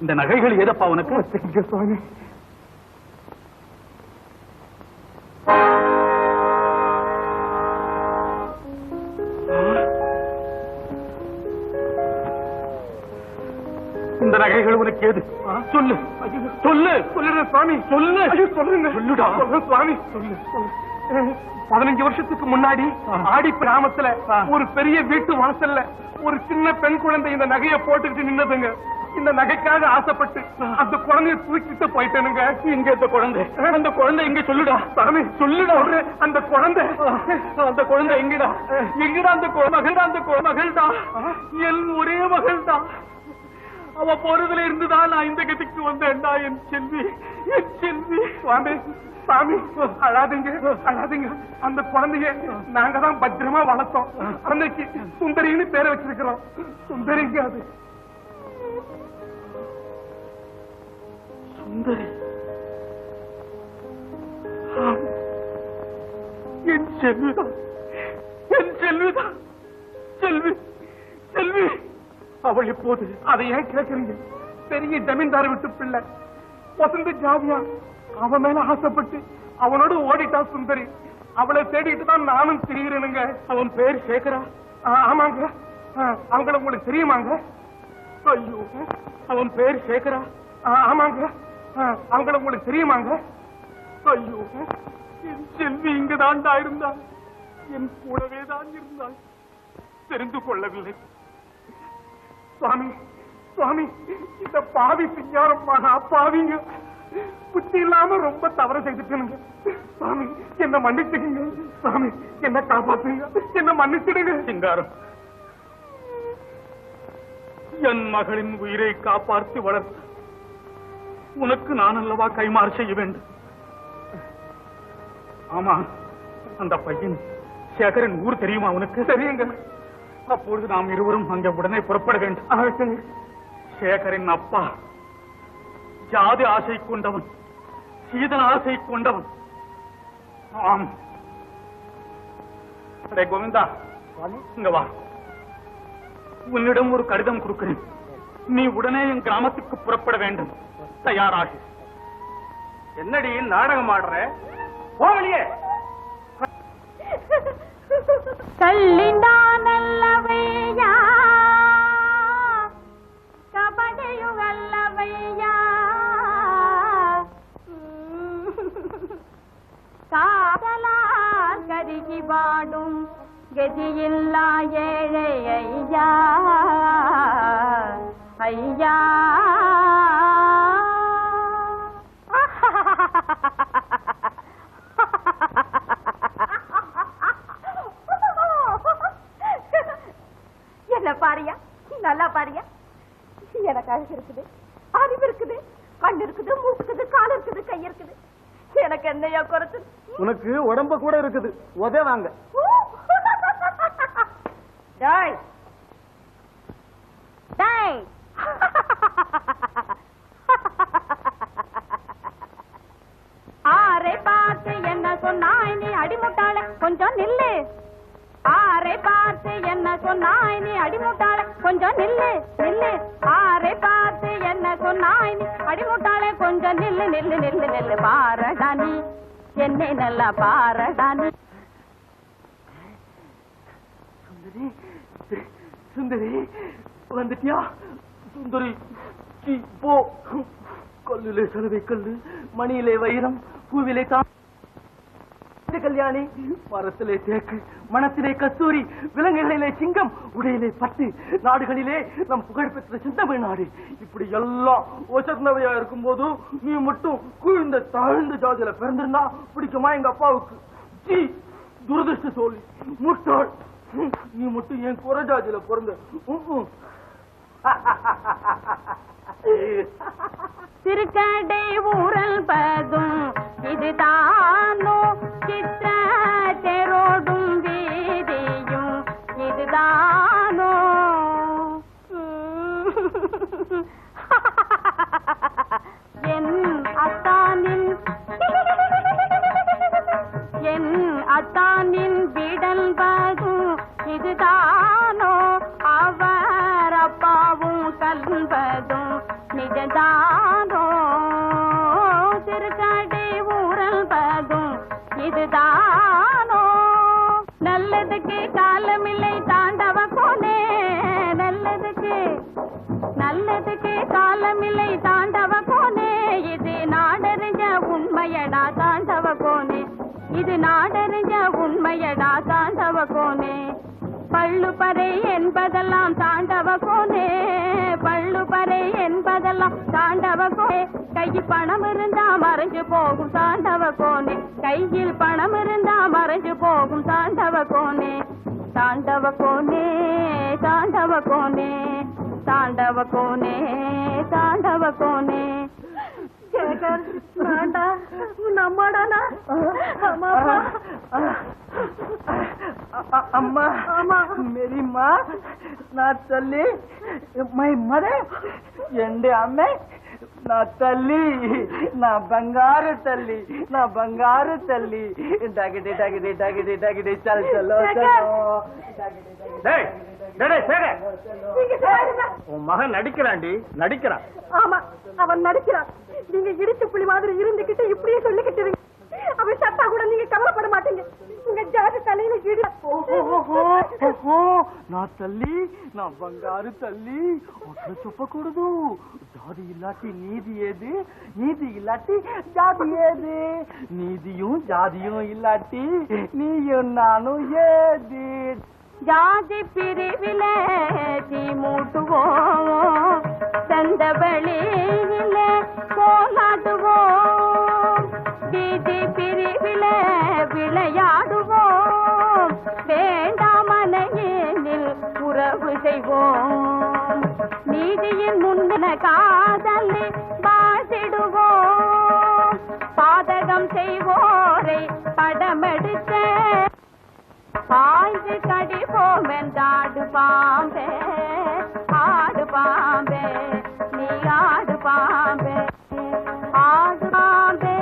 இந்த நகைகள் எதப்பா உனக்கு? சுவாமி. இந்த நகைகள் உனக்கு ஏது? சொல்லு. சொல்லு. சொல்லுறேன் சுவாமி. சொல்லு. சொல்லுங்க. சொல்லுடா. சொல்றேன் சுவாமி. சொல்லு பதினஞ்சு வருஷத்துக்கு முன்னாடி ஆடி கிராமத்துல ஒரு பெரிய வீட்டு வாசல்ல ஒரு சின்ன பெண் குழந்தை இந்த நகைய போட்டுக்கிட்டு நின்னதுங்க. இந்த நகைக்காக ஆசைப்பட்டு அந்த குழந்தைய தூக்கிட்டு போயிட்டேனுங்க. இங்க இந்த குழந்தை. அந்த குழந்தை எங்க சொல்லுடா. சாமி சொல்லுடா சொல்றேன் அந்த குழந்தை. அந்த குழந்தை எங்கடா? எங்கடா அந்த மகள்டா அந்த மகள்டா? என் ஒரே மகள்டா. அவ போறதுல இருந்துதான் நான் இந்த கதிக்கு வந்தேன்டா என் செல்வி என் செல்வி. சுவாமி சாமி அழாதீங்க அழாதீங்க. அந்த குழந்தைய நாங்க தான் பத்திரமா வளர்த்தோம். அன்னைக்கு சுந்தரின்னு பேரை வச்சிருக்கிறோம். சுந்தரிங்க அது. சுந்தரி. என் செல்விதான் அவள் இப்போது அதை ஏன் கேக்குறீங்க பெரிய ஜமீன்தார் விட்டு பிள்ளை. வசந்த ஜாதியா அவன் மேல ஆசைப்பட்டு அவனோட ஓடிட்டா சுந்தரி. அவளை தேடிட்டு தான் நானும் திரிகிறேனுங்க. அவன் பேர் சேகரா? ஆமாங்க. அவங்கள உங்களுக்கு தெரியுமாங்க? ஐயோ அவன் பேர் சேகரா? ஆ, ஆமாங்க. அவங்கள உங்களுக்கு தெரியுமாங்க? ஐயோ என் செல்வி இங்குதான்டா இருந்தாள். என் கூடவே தான் இருந்தாள். தெரிந்து கொள்ளவில்லை. சுவாமி சுவாமி இந்த பாவி சிங்காரம்மா பாவிங்க. புத்தி இல்லாம ரொம்ப தவறு செய்துட்டேனுங்க. சுவாமி என்ன மன்னிச்சுடுங்க. சுவாமி என்ன காப்பாத்துங்க. என்ன மன்னிச்சிடுங்க. சிங்காரம் என் மகளின் உயிரை காப்பாற்றி வளர்த்த உனக்கு நான் அல்லவா கைமாறு செய்ய வேண்டும்? ஆமா அந்த பையன் சேகரன் ஊர் தெரியுமா உனக்கு? தெரியுங்க. அப்பொழுது நாம் இருவரும் அங்கே உடனே புறப்பட வேண்டும். சேகரின் அப்பா ஜாதி ஆசை கொண்டவன் சீதன ஆசை கொண்டவன். ஆம். அடே கோவிந்தா இங்க வா. உன்னிடம் ஒரு கடிதம் கொடுக்கிறேன். நீ உடனே என் கிராமத்துக்கு புறப்பட வேண்டும். தயாராகு. என்னடி நாடகம் ஆடுற? போகலையே ಕಲ್ಲಿಂದಾನಲ್ಲವಯ್ಯ ಕಬಡೆಯುಗಲ್ಲವಯ್ಯ காதலார் கருகி பாடும் கதியில்லா ஏழை ஐயா ஐயா என்ன பாரியா? நல்லா பாரியா? எனக்கு அழகு இருக்குது. அறிவு இருக்குது. கண் இருக்குது மூக்கு இருக்குது கால் இருக்குது கை இருக்குது. எனக்கு என்னையா குறைச்சு. உனக்கு உடம்ப கூட இருக்குது. உதவாங்க. என்ன சொன்னாய் நீ? அடிமுட்டாள கொஞ்சம் நில்லு நில்லு. ஆரை பார்த்து என்ன சொன்னாய் நீ? அடிமுட்டாள கொஞ்சம் நில்லு நில்லு நில்லு நில்லு. பாரடா நீ. என்னை நல்லா பாரடா நீ. சுந்தரி சுந்தரி வந்துட்டியா? சுந்தரி போ. கல்லிலே சலவை கல்லு மணியிலே வைரம் பூவிலே தான் கல்யாணி. மரத்திலே தேக்கு மனத்திலே கஸ்தூரி விலங்குகளிலே சிங்கம் உடையிலே பட்டு நாடுகளிலே நம் புகழ்பெற்ற சிந்தமிழ் நாடு இப்படி எல்லாம் ஒசர்ந்தவையா இருக்கும் போது நீ மட்டும் குழுந்த தாழ்ந்த ஜாதியில பிறந்திருந்தா பிடிக்குமா எங்க அப்பாவுக்கு? சீ, துரதிருஷ்ட சோழி முட்டாள். நீ மட்டும் என் குறை ஜாதியில பிறந்த திருக்கடை ஊரல் பதும் இதுதானோ அவர் அப்பாவும் கல்வதும் நிஜதானோ திருக்காட்டி ஊரல் இதுதானோ? நல்லதுக்கு காலமில்லை தாண்டவ கோனே. நல்லதுக்கு நல்லதுக்கு காலமில்லை தாண்டவ கோனே. இது நாடறிஞ்ச உண்மையடா தாண்டவ கோனே. இது நாடறிஞ்ச உண்மையடா தாண்டவ கோனே. பள்ளுப்பறை என்பதெல்லாம் தாண்டவ கோனே. பள்ளுப்பறை என்பதெல்லாம் தாண்டவ கோனே. கையில் பணம் இருந்தா மறைஞ்சு போகும் தாண்டவ கோனே. கையில் பணம் இருந்தா மறைஞ்சு போகும் தாண்டவ கோனே. தாண்டவ கோனே தாண்டவ கோனே. தாண்டவ கோனே தாண்டவ கோனே. வேண்டா நம்மாடானா அம்மா அம்மா ஆமா மேரி மா நான் మై మరే ఎండి అమ్మే నా తల్లి నా బంగారు తల్లి నా బంగారు తల్లి. డగడి డగడి డగడి డగడి చల్ చల్ చలో. డగడి. உன் மகன் நடிக்கிறான்டி நடிக்கிறான். ஆமா அவன் நடிக்கிறான். நீங்க இடிச்ச புலி மாதிரி இருந்துகிட்டு இப்படியே சொல்லிக்கிட்டு அவன் கூட நீங்க கவலைப்பட மாட்டீங்க. உங்க ஜாதி தலையில இடி நான் தள்ளி நான் பங்காரு தள்ளி அட்ல ஜாதி இல்லாட்டி நீதி ஏது? நீதி இல்லாட்டி ஜாதி ஏது? நீதியும் ஜாதியும் இல்லாட்டி நீயும் நானும் ஏது? ஜாதி பிரிவிலே தீ மூட்டுவோம். தந்த வெளியிலே போலாடுவோம் வீதி பிரிவிலே விளையாடுவோம். வேண்டாமனையில் உறவு செய்வோம். நீதியின் முன்ன காதலி வாழ்த்திடுவோம் பாதகம் செய்வோரை படமெடுத்தே பாய்ந்து கடிப்போம் என்றாடு பாம்பே ஆடு பாம்பே நீ ஆடு பாம்பே ஆடு பாம்பே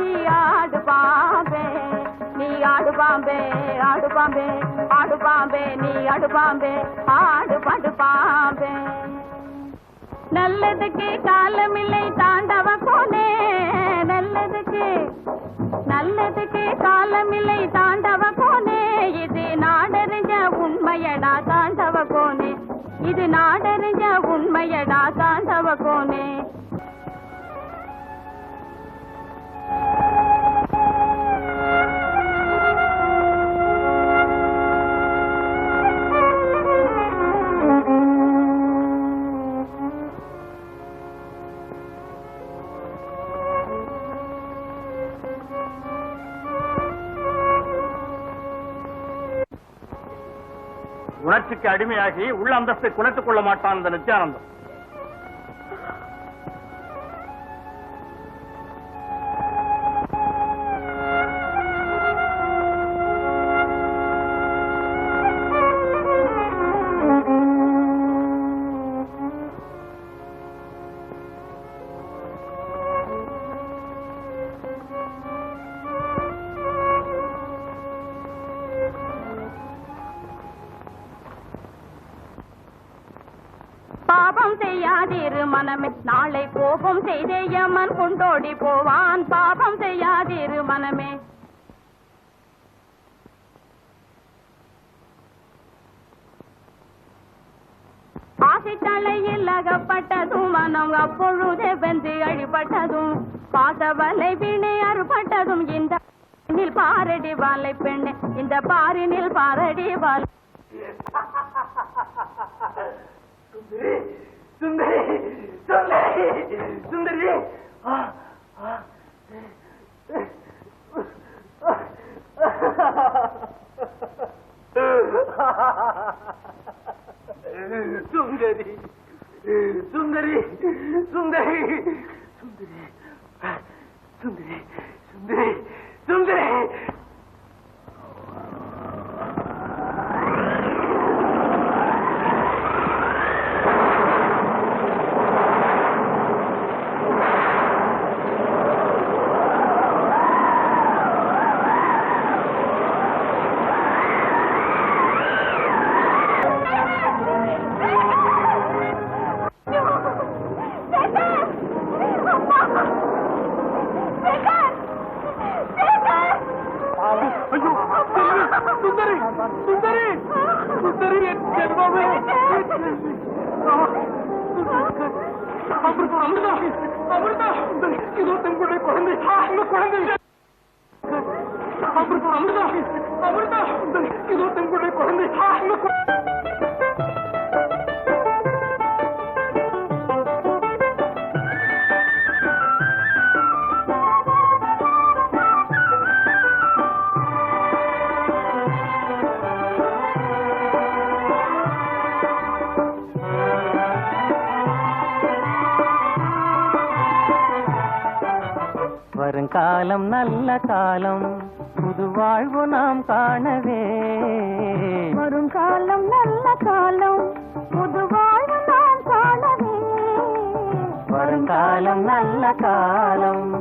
நீ ஆடு பாம்பே நீ ஆடு பாம்பே ஆடு பாம்பே ஆடு பாம்பே நீ ஆடு பாம்பே ஆடு படு பாம்பே நல்லதுக்கு காலமில்லை தாண்டவ கோனே. நல்லதுக்கு நல்லதுக்கு காலமில்லை தாண்டவ கோனே. இது நாடறிஞ்ச உண்மையடா தாண்டவ கோனே. இது நாடறிஞ்ச உண்மையடா தாண்டவ கோனே. உணர்ச்சிக்கு அடிமையாகி உள்ள அந்தஸ்தை குலைத்துக் கொள்ள மாட்டான் இந்த நித்யானந்தம் மனமே நாளை கோபம் செய்தே யமன் கொண்டோடி போவான். பாபம் செய்யாதிரு மனமே. ஆசை தலையில் அகப்பட்டதும் மனம் அப்பொழுதே வெந்து அழிபட்டதும் பாசவலை வீணை அறுபட்டதும் இந்த பாரினில் பாரடி வாழை பெண்ணே இந்த பாரினில் பாரடி வாழை. 순대리, 순대리, 순대리. 아, 아. 순대리, 순대리, 순대리, 순대리, 순대리, 순대리, 순대리. அமிர்தா அமிர்தா அமிர்தா இதோ தங்களுடைய குழந்தை. உங்க குழந்தை. அமிர்தா அமிர்தா அமிர்தா இதோ தங்களுடைய குழந்தை. உங்க குழந்தை வருங்காலம் நல்ல காலம். புது வாழ்வு நாம் காணவே. வரும் காலம் நல்ல காலம். புது வாழ்வு நாம் காணவே. வருங்காலம் நல்ல காலம்.